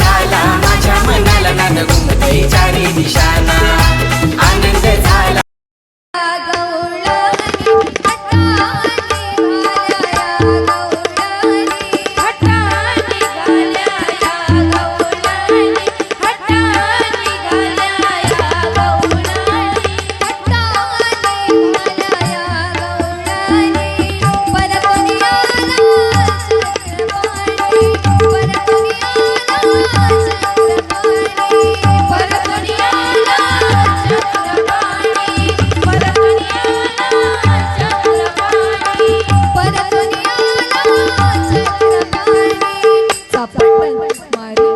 झाला. माझ्या मनाला नाद घुमते चारी दिशाना. Maria.